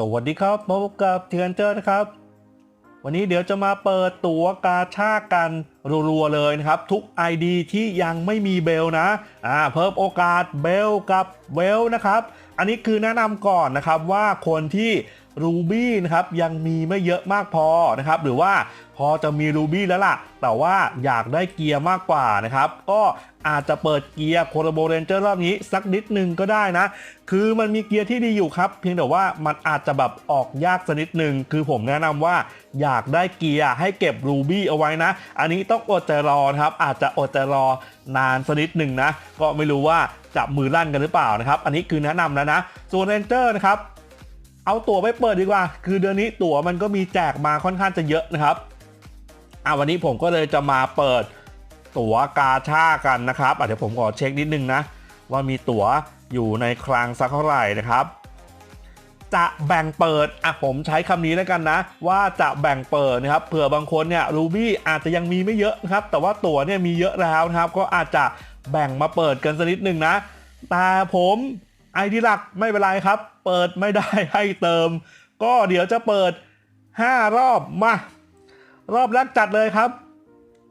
สวัสดีครับพบกับเทียนเจอร์นะครับ วันนี้เดี๋ยวจะมาเปิดตั๋วกาชากันรัวๆเลยนะครับ ทุก ID ที่ยังไม่มีเบลนะอ่าเพิ่มโอกาสเบลกับเวลนะครับ อันนี้คือแนะนำก่อนนะครับว่าคนที่รูบี้นะครับยังมีไม่เยอะมากพอนะครับ หรือว่า พอจะมีรูบี้แล้วล่ะ แต่ว่าอยากได้เกียร์มากกว่านะครับ ก็อาจจะเปิดเกียร์โคโรโบเรนเจอร์รอบนี้สักนิดนึงก็ได้นะ คือมันมีเกียร์ที่ดีอยู่ครับ เพียงแต่ว่ามันอาจจะแบบออกยากสักนิดนึง คือผมแนะนำว่าอยากได้เกียร์ให้เก็บรูบี้เอาไว้นะ อันนี้ต้องอดใจรอครับ อาจจะอดใจรอนานสักนิดหนึ่งนะ ก็ไม่รู้ว่าจะมือลั่นกันหรือเปล่านะครับ อันนี้คือแนะนำแล้วนะ ส่วนเรนเจอร์นะครับ เอาตั๋วไปเปิดดีกว่า คือเดือนนี้ตั๋วมันก็มีแจกมาค่อนข้างจะเยอะนะครับ อะวันนี้ผมก็เลยจะมาเปิดตั๋วกาชากันนะครับอะเดี๋ยวผมขอเช็คนิดนึงนะ ว่ามีตั๋วอยู่ในคลังสักเท่าไหร่นะครับ จะแบ่งเปิดอะผมใช้คำนี้แล้วกันนะ ว่าจะแบ่งเปิดนะครับเผื่อบางคนเนี่ยรูบี้อาจจะยังมีไม่เยอะนะครับ แต่ว่าตั๋วเนี่ยมีเยอะแล้วนะครับ ก็อาจจะแบ่งมาเปิดกันสักนิดนึงนะ แต่ผมไอดีหลักไม่เป็นไรครับ เปิดไม่ได้ให้เติม ก็เดี๋ยวจะเปิด 5 รอบมา รอบแรกจัดเลยครับ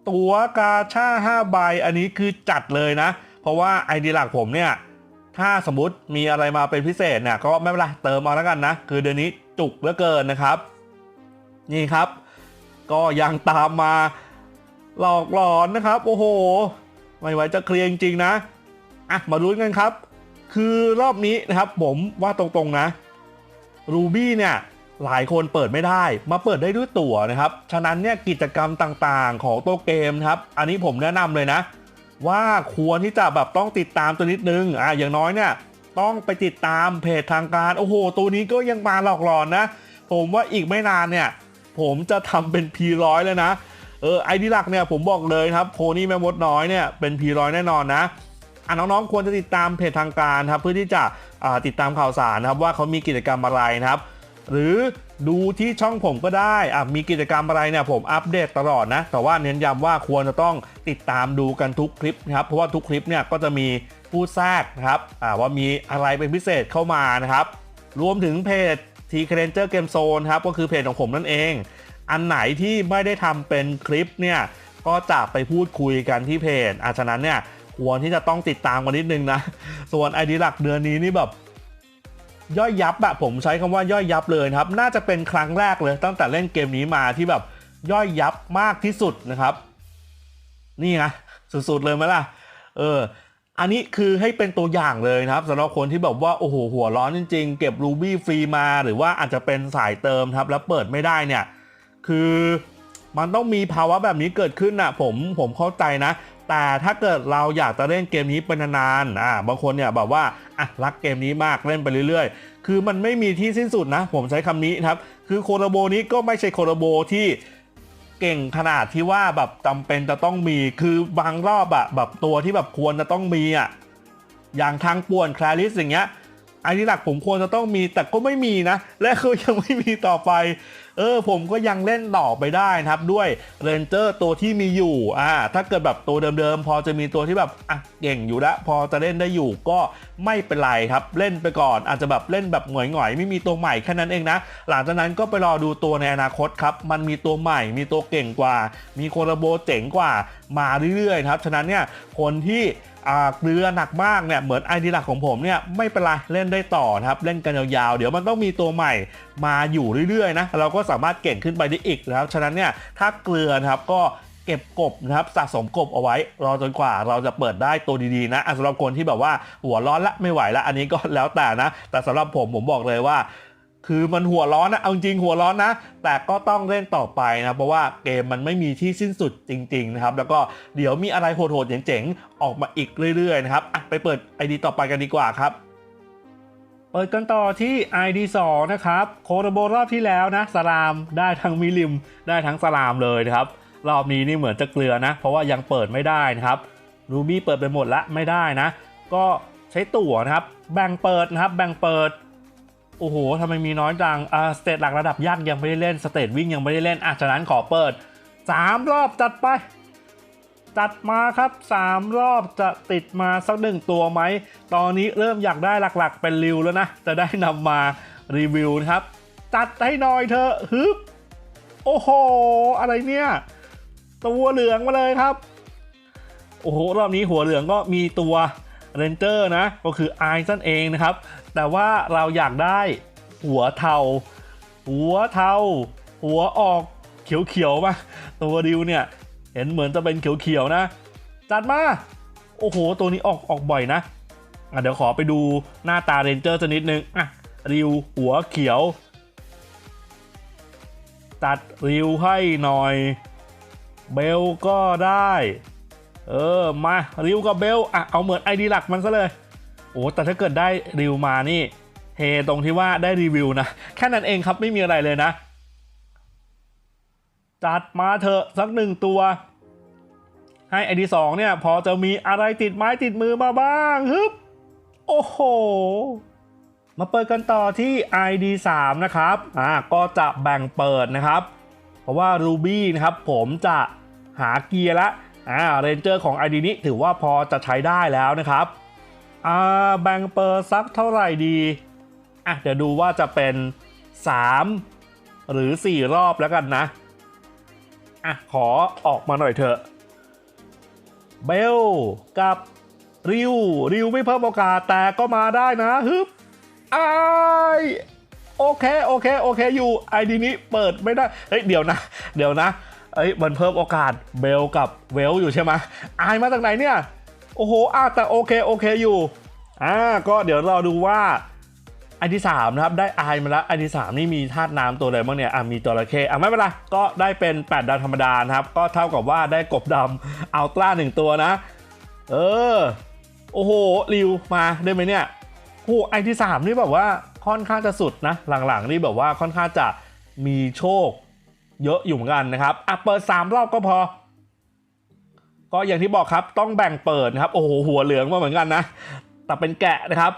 ตั๋วกาชา5ใบอันนี้คือจัดเลยนะ เพราะว่าไอเดีหลักผมเนี่ย ถ้าสมมติมีอะไรมาเป็นพิเศษเนี่ยก็ไม่เป็นไรเติมเอาแล้วกันนะ คือเดือนนี้จุกเหลือเกินนะครับ นี่ครับ ก็ยังตามมาหลอกหลอนนะครับ โอ้โห ไม่ไหวจะเคลียร์จริงๆนะอะมาลุ้นกันครับ คือรอบนี้นะครับผมว่าตรงๆนะรูบี้เนี่ย หลายคนเปิดไม่ได้ มาเปิดได้ด้วยตั๋วนะครับ ฉะนั้นเนี่ยกิจกรรมต่างๆ ของโตเกมครับ อันนี้ผมแนะนำเลยนะ ว่าควรที่จะแบบต้องติดตามตัวนิดนึงอะอย่างน้อยเนี่ยต้องไปติดตามเพจทางการ โอ้โห ตัวนี้ก็ยังมาหลอกหลอนนะ ผมว่าอีกไม่นานเนี่ย ผมจะทำเป็น P100 เลยนะ เออไอดีหลักเนี่ยผมบอกเลยครับโพนี่แม่มดน้อยเนี่ยเป็น P100 แน่นอนนะอะน้องๆควรจะติดตามเพจทางการครับเพื่อที่จะติดตามข่าวสารนะครับว่าเขามีกิจกรรมอะไรนะครับ หรือดูที่ช่องผมก็ได้อะมีกิจกรรมอะไรเนี่ยผมอัปเดตตลอดนะ แต่ว่าเน้นย้ำว่าควรจะต้องติดตามดูกันทุกคลิปนะครับ เพราะว่าทุกคลิปเนี่ยก็จะมีผู้แทรกนะครับอ่าว่ามีอะไรเป็นพิเศษเข้ามานะครับ รวมถึงเพจทีเคเรนเจอร์เกมโซนครับ ก็คือเพจของผมนั่นเอง อันไหนที่ไม่ได้ทำเป็นคลิปเนี่ย ก็จะไปพูดคุยกันที่เพจอาฉะนั้นเนี่ยควรที่จะต้องติดตามกันนิดนึงนะ ส่วนไอดีหลักเดือนนี้นี่แบบ ย่อยยับอะผมใช้คำว่าย่อยยับเลยครับ น่าจะเป็นครั้งแรกเลยตั้งแต่เล่นเกมนี้มาที่แบบย่อยยับมากที่สุดนะครับ นี่ไงสุดๆเลยไหมล่ะ เออ อันนี้คือให้เป็นตัวอย่างเลยนะครับสำหรับคนที่แบบว่าโอ้โหหัวร้อนจริง ๆ เก็บรูบี้ฟรีมาหรือว่าอาจจะเป็นสายเติมครับ แล้วเปิดไม่ได้เนี่ย คือมันต้องมีภาวะแบบนี้เกิดขึ้นนะผมผมเข้าใจนะ แต่ถ้าเกิดเราอยากจะเล่นเกมนี้เป็นนานๆอ่าบางคนเนี่ยแบบว่า อะรักเกมนี้มากเล่นไปเรื่อยๆ คือมันไม่มีที่สิ้นสุดนะ ผมใช้คำนี้ครับ คือโคโรโบนี้ก็ไม่ใช่โคโรโบที่เก่งขนาดที่ว่าแบบจำเป็นจะต้องมี คือบางรอบอะแบบตัวที่แบบควรจะต้องมีอะอย่างทางป่วนคลาริสอย่างเงี้ยไอ้ที่หลักผมควรจะต้องมีแต่ก็ไม่มีนะ และก็ยังไม่มีต่อไป เออผมก็ยังเล่นต่อไปได้นะครับด้วยเรนเจอร์ตัวที่มีอยู่อ่าถ้าเกิดแบบตัวเดิมๆ พอจะมีตัวที่แบบอะเก่งอยู่ล้วพอจะเล่นได้อยู่ก็ไม่เป็นไรครับ เล่นไปก่อนอาจจะแบบเล่นแบบหงอยๆไม่มีตัวใหม่แค่นั้นเองนะ หลังจากนั้นก็ไปรอดูตัวในอนาคตครับมันมีตัวใหม่มีตัวเก่งกว่า มีโครโบเจ๋งกว่ามาเรื่อยๆครับฉะนั้นเนี่ยคนที่อ่าเกลือหนักมากเนี่ยเหมือนไอดีหลักของผมเนี่ยไม่เป็นไรเล่นได้ต่อนะครับเล่นกันยาวๆ เดี๋ยวมันต้องมีตัวใหม่มาอยู่เรื่อยๆนะเราก็สามารถเก่งขึ้นไปได้อีกนะครับ ฉะนั้นเนี่ยถ้าเกลือนะครับก็เก็บกบนะครับสะสมกบเอาไว้รอจนกว่าเราจะเปิดได้ตัวดีๆนะสำหรับคนที่แบบว่าหัวร้อนละไม่ไหวละอันนี้ก็แล้วแต่นะ แต่สำหรับผมผมบอกเลยว่า คือมันหัวร้อนนะเอาจริงหัวร้อนนะ แต่ก็ต้องเล่นต่อไปนะเพราะว่าเกมมันไม่มีที่สิ้นสุดจริง ๆ นะครับ แล้วก็เดี๋ยวมีอะไรโหดๆเจ๋งๆออกมาอีกเรื่อยๆนะครับไปเปิด ID ต่อไปกันดีกว่าครับ เปิดกันต่อที่ ID 2 นะครับ โคโรโบรอบที่แล้วนะสลามได้ทั้งมิลิมได้ทั้งสลามเลยนะครับ รอบนี้นี่เหมือนจะเกลือนะ เพราะว่ายังเปิดไม่ได้นะครับรูบี้เปิดไปหมดละไม่ได้นะ ก็ใช้ตั๋วนะครับ แบ่งเปิดนะครับ แบ่งเปิด โอ้โหทำไมมีน้อยจังอ่าสเตจหลักระดับยากยังไม่ได้เล่นสเตจวิ่งยังไม่ได้เล่นอะฉะนั้นขอเปิด 3 รอบจัดไป จัดมาครับ 3 รอบจะติดมาสักหนึ่งตัวไหม ตอนนี้เริ่มอยากได้หลักๆ เป็นริวแล้วนะ จะได้นำมารีวิวนะครับ จัดให้หน่อยเถอะฮึบโอ้โห อะไรเนี่ย ตัวเหลืองมาเลยครับ โอ้โห รอบนี้หัวเหลืองก็มีตัวเรนเจอร์นะ ก็คือไอซ์นั่นเองนะครับ แต่ว่าเราอยากได้หัวเทา หัวเทา หัวออกเขียวๆมาตัวดิวเนี่ย เห็นเหมือนจะเป็นเขียวๆนะ จัดมา โอ้โห ตัวนี้ออกออกบ่อยนะอะเดี๋ยวขอไปดูหน้าตาเรนเจอร์สักนิดนึงอะริวหัวเขียว ตัดริวให้หน่อย เบลก็ได้ เออ มาริวกับเบลอะเอาเหมือนไอดีหลักมันซะเลย โอ้แต่ถ้าเกิดได้ริวมานี่เฮตรงที่ว่าได้รีวิวนะ แค่นั้นเองครับไม่มีอะไรเลยนะ จัดมาเถอะสักหนึ่งตัว ให้ไอดีสองเนี่ย พอจะมีอะไรติดไม้ติดมือมาบ้างฮึบโอ้โห มาเปิดกันต่อที่ ID 3นะครับอ่าก็จะแบ่งเปิดนะครับ เพราะว่า Ruby นะครับผมจะหาเกียร์ละอ่าเรนเจอร์ของ ID นี้ถือว่าพอจะใช้ได้แล้วนะครับอ่าแบ่งเปิดสักเท่าไหร่ดีอะเดี๋ยวดูว่าจะเป็น 3 หรือ 4 รอบแล้วกันนะ อะ ขอออกมาหน่อยเถอะเบลกับริวริวไม่เพิ่มโอกาสแต่ก็มาได้นะฮึบไอายโอเค โอเค โอเค อยู่ไอดีนี้เปิดไม่ได้ เฮ้ย เดี๋ยวนะ เดี๋ยวนะเอ้ยมันเพิ่มโอกาสเบลกับเวลอยู่ใช่ไหมอายมาจากไหนเนี่ย โอ้โหอะแต่โอเค โอเคอยู่ อ่า ก็เดี๋ยวเราดูว่า ไอที่สามนะครับได้อายมาแล้วไอที่สามนี่มีธาตุน้ำตัวอะไรบ้างเนี่ยอะมีตัวระเข้อะไม่เป็นไรก็ได้เป็น 8 ดาวธรรมดานะครับก็เท่ากับว่าได้กบดำอัลตร้าหนึ่งตัวนะ เออ โอ้โหริวมาได้ไหมเนี่ยโอ้ไอที่สามนี่แบบว่าค่อนข้างจะสุดนะหลังๆนี่แบบว่าค่อนข้างจะมีโชคเยอะอยู่เหมือนกันนะครับอะเปิด 3 รอบก็พอ ก็อย่างที่บอกครับต้องแบ่งเปิดนะครับโอ้โหหัวเหลืองมาเหมือนกันนะแต่เป็นแกะนะครับ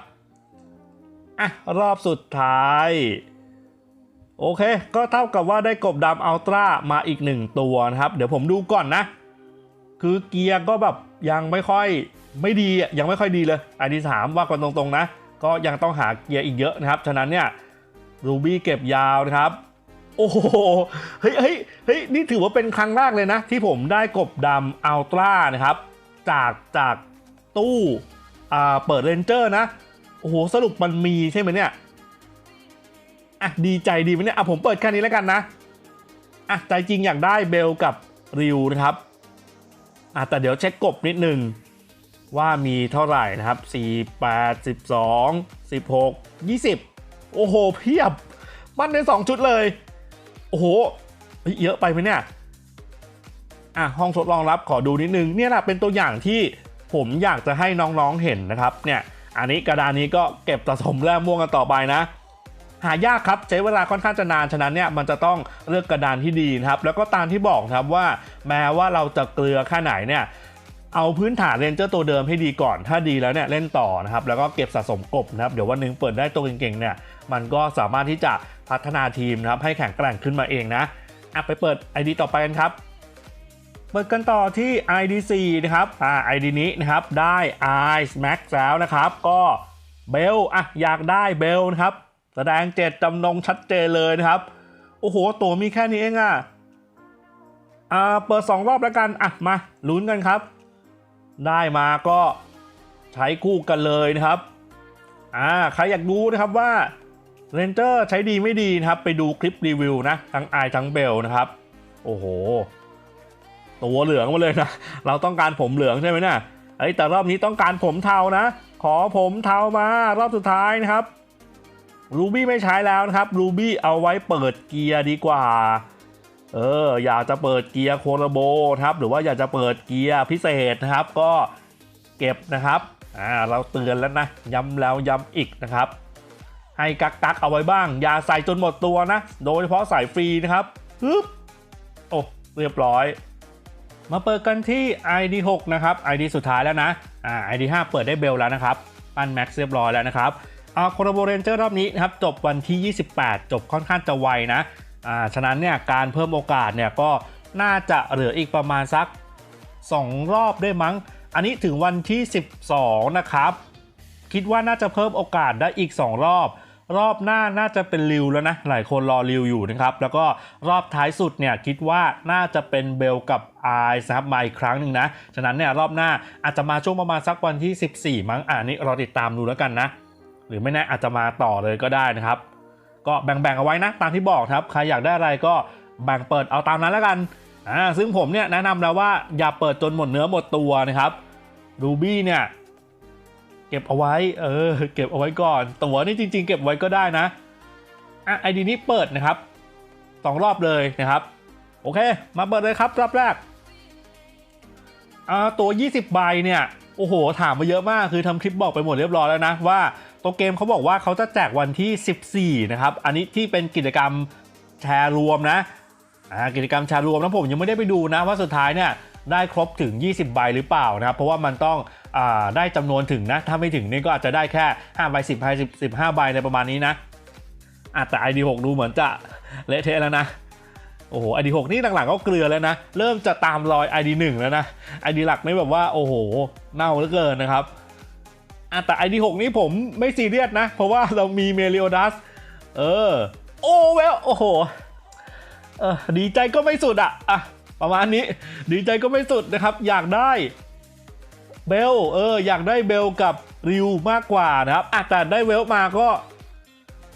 อะรอบสุดท้าย โอเค ก็เท่ากับว่าได้กบดำอัลตร้ามาอีกหนึ่งตัวนะครับ เดี๋ยวผมดูก่อนนะ คือเกียร์ก็แบบยังไม่ค่อยไม่ดียังไม่ค่อยดีเลย อันที่สามว่ากันตรงๆนะ ก็ยังต้องหาเกียร์อีกเยอะนะครับ ฉะนั้นเนี่ยรูบี้เก็บยาวนะครับ โอ้โห เฮ้ยเฮ้ยเฮ้ยนี่ถือว่าเป็นครั้งแรกเลยนะ ที่ผมได้กบดำอัลตร้านะครับ จากจากตู้เปิดเรนเจอร์นะ โอ้โหสรุปมันมีใช่ไหมเนี่ยอะดีใจดีไหมเนี่ยอะผมเปิดแค่นี้แล้วกันนะอะใจจริงอยากได้เบลกับริวนะครับอะแต่เดี๋ยวเช็คกบนิดนึงว่ามีเท่าไหร่นะครับ 4 8 12 16 20 โอ้โห เพียบ มันใน 2 ชุดเลย โอ้โหเฮ้ยเยอะไปไหมเนี่ย อะ ห้องทดลองรับขอดูนิดนึง เนี่ยแหละเป็นตัวอย่างที่ผมอยากจะให้น้องๆเห็นนะครับ เนี่ย อันนี้กระดานนี้ก็เก็บสะสมแร่ม่วงกันต่อไปนะหายากครับใช้เวลาค่อนข้างจะนานฉะนั้นเนี่ยมันจะต้องเลือกกระดานที่ดีนะครับแล้วก็ตามที่บอกครับว่า แม้ว่าเราจะเกลือแค่ไหนเนี่ยเอาพื้นฐานเรนเจอร์ตัวเดิมให้ดีก่อน ถ้าดีแล้วเนี่ยเล่นต่อนะครับแล้วก็เก็บสะสมกบนะครับเดี๋ยววันหนึงเปิดได้ตัวเก่งๆเนี่ยมันก็สามารถที่จะพัฒนาทีมนะครับให้แข็งแกร่งขึ้นมาเองนะอะไปเปิด ID ต่อไปกันครับ เปิดกันต่อที่ ID 4นะครับอ่า ID นี้นะครับได้ Ice Max แล้วนะครับก็เบลอะอยากได้เบลนะครับ แสดงเจตจำนงชัดเจนเลยนะครับ โอ้โห ตัวมีแค่นี้เองอะอ่าเปิด 2 รอบแล้วกันอะมาลุ้นกันครับ ได้มาก็ใช้คู่กันเลยนะครับอ่าใครอยากดูนะครับว่าเรนเจอร์ใช้ดีไม่ดีนะครับ ไปดูคลิปรีวิวนะ ทั้งไอทั้งเบลนะครับ โอ้โห ตัวเหลืองมาเลยนะ เราต้องการผมเหลืองใช่ไหมเนะี่ยไอ้แต่รอบนี้ต้องการผมเทานะ ขอผมเทามารอบสุดท้ายนะครับรูบี้ไม่ใช้แล้วนะครับรูบี้เอาไว้เปิดเกียร์ดีกว่า เอออยากจะเปิดเกียร์โคโรโบครับ หรือว่าอยากจะเปิดเกียร์พิเศษนะครับ ก็เก็บนะครับอ่าเราเตือนแล้วนะ ย้ำแล้วย้ำอีกนะครับ ให้กักกักเอาไว้บ้าง อย่าใส่จนหมดตัวนะ โดยเฉพาะใส่ฟรีนะครับฮึบโอ้เรียบร้อย มาเปิดกันที่ ID 6นะครับ ID สุดท้ายแล้วนะอ่า ID 5เปิดได้เบลแล้วนะครับ ปั้นแม็กซ์เรียบร้อยแล้วนะครับอ่าโคโรโบเรนเจอร์รอบนี้นะครับจบวันที่ 28 จบค่อนข้างจะไวนะอ่าฉะนั้นเนี่ยการเพิ่มโอกาสเนี่ยก็น่าจะเหลืออีกประมาณสัก 2 รอบได้มั้ง อันนี้ถึงวันที่ 12 นะครับ คิดว่าน่าจะเพิ่มโอกาสได้อีก 2 รอบ รอบหน้าน่าจะเป็นริวแล้วนะ หลายคนรอริวอยู่นะครับ แล้วก็รอบท้ายสุดเนี่ยคิดว่าน่าจะเป็นเบลกับไอซ์นะครับมาอีกครั้งหนึ่งนะ ฉะนั้นเนี่ยรอบหน้าอาจจะมาช่วงประมาณสักวันที่ 14 มั้งอ่านี่รอติดตามดูแล้วกันนะ หรือไม่แน่อาจจะมาต่อเลยก็ได้นะครับ ก็แบ่งๆเอาไว้นะตามที่บอกครับ ใครอยากได้อะไรก็แบ่งเปิดเอาตามนั้นแล้วกันอ่าซึ่งผมเนี่ยแนะนำแล้วว่าอย่าเปิดจนหมดเนื้อหมดตัวนะครับรูบี้เนี่ย เก็บเอาไว้ เออ เก็บเอาไว้ก่อน ตั๋วนี่จริง ๆ เก็บไว้ก็ได้นะ อะไอดีนี้เปิดนะครับสองรอบเลยนะครับ โอเค มาเปิดเลยครับรอบแรก อ่า ตัว20 ใบเนี่ย โอ้โห ถามมาเยอะมาก คือทำคลิปบอกไปหมดเรียบร้อยแล้วนะ ว่าตัวเกมเขาบอกว่าเขาจะแจกวันที่ 14 นะครับ อันนี้ที่เป็นกิจกรรมแชร์รวมนะ อ่า กิจกรรมแชร์รวมนะผมยังไม่ได้ไปดูนะว่าสุดท้ายเนี่ยได้ครบถึง 20 ใบหรือเปล่านะ เพราะว่ามันต้องได้จำนวนถึงนะ ถ้าไม่ถึงนี่ก็อาจจะได้แค่5ใบ10ใบ15ใบในประมาณนี้นะอะแต่ ID6 ดูเหมือนจะเละเทะแล้วนะโอ้โห ID6 นี่หลังๆก็เกลือแล้วนะ เริ่มจะตามรอย ID1 แล้วนะ ID หลักนี่แบบว่าโอ้โห เน่าเหลือเกินนะครับอะแต่ ID6 นี่ผมไม่ซีเรียสนะ เพราะว่าเรามีเมลิโอดัสเออ โอ้เวลโอ้โหเออดีใจก็ไม่สุดอะอะประมาณนี้ ดีใจก็ไม่สุดนะครับ อยากได้ เบลเอออยากได้เบลกับริวมากกว่านะครับอะแต่ได้เวลมาก็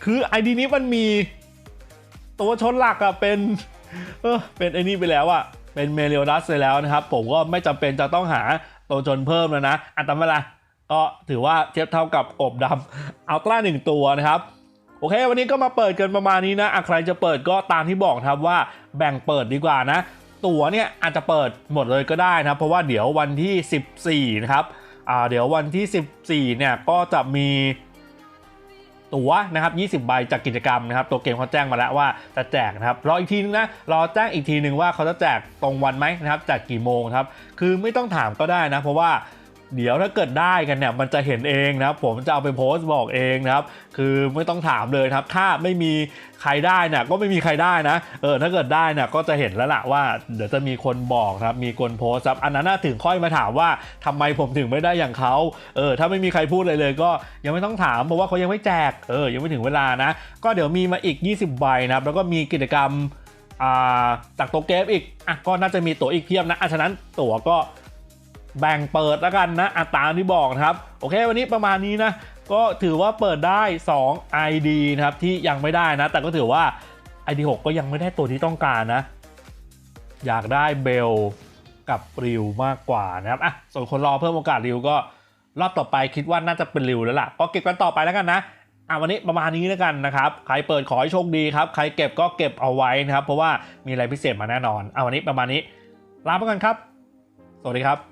คือไอดีนี้มันมี ตัวชนหลักอะเป็นเออเป็นไอนี่ไปแล้วอะเป็นเมเรียดัสไปแล้วนะครับ ผมก็ไม่จำเป็นจะต้องหาตัวชนเพิ่มแล้วนะอัตรายก็ถือว่าเทียบเท่ากับอบดำอัลตร้าหนึ่งตัวนะครับโอเค วันนี้ก็มาเปิดกันประมาณนี้นะะใครจะเปิดก็ตามที่บอกครับว่าแบ่งเปิดดีกว่านะ ตั๋วเนี่ยอาจจะเปิดหมดเลยก็ได้นะครับเพราะว่าเดี๋ยววันที่ 14 นะครับอ่าเดี๋ยววันที่ 14 เนี่ยก็จะมีตั๋วนะครับ 20 ใบจากกิจกรรมนะครับ ตัวเกมเขาแจ้งมาแล้วว่าจะแจกนะครับ รออีกทีนึงนะ รอแจ้งอีกทีนึงว่าเขาจะแจกตรงวันไหมนะครับ จากกี่โมงครับ คือไม่ต้องถามก็ได้นะ เพราะว่า เดี๋ยวถ้าเกิดได้กันเนี่ยมันจะเห็นเองนะครับผมจะเอาไปโพสต์บอกเองนะครับคือไม่ต้องถามเลยครับถ้าไม่มีใครได้เนี่ยก็ไม่มีใครได้นะเออถ้าเกิดได้เนี่ยก็จะเห็นแล้วล่ะว่า เดี๋ยวจะมีคนบอกนะครับมีคนโพสต์ครับอันนั้นถึงค่อยมาถามว่าทำไมผมถึงไม่ได้อย่างเขาเออถ้าไม่มีใครพูดเลยเลย ก็ยังไม่ต้องถามเพราะว่าเขายังไม่แจกเออยังไม่ถึงเวลานะ ก็เดี๋ยวมีมาอีก 20 ใบนะครับแล้วก็มีกิจกรรมอ่าจากตัวเกมอีกอะก็น่าจะมีตั๋วอีกเพียบนะอะฉะนั้นตั๋วก็ แบ่งเปิดแล้วกันนะอัตราที่บอกนะครับ โอเค วันนี้ประมาณนี้นะ ก็ถือว่าเปิดได้ 2 ID นะครับ ที่ยังไม่ได้นะ แต่ก็ถือว่า ID 6 ก็ยังไม่ได้ตัวที่ต้องการนะ อยากได้เบลกับริวมากกว่านะครับอะส่วนคนรอเพิ่มโอกาสริวก็รอบต่อไปคิดว่าน่าจะเป็นริวแล้วล่ะ ก็เก็บกันต่อไปแล้วกันนะอะวันนี้ประมาณนี้แล้วกันนะครับ ใครเปิดขอให้โชคดีครับ ใครเก็บก็เก็บเอาไว้นะครับ เพราะว่ามีอะไรพิเศษมาแน่นอนอะวันนี้ประมาณนี้ ลาไปกันครับ สวัสดีครับ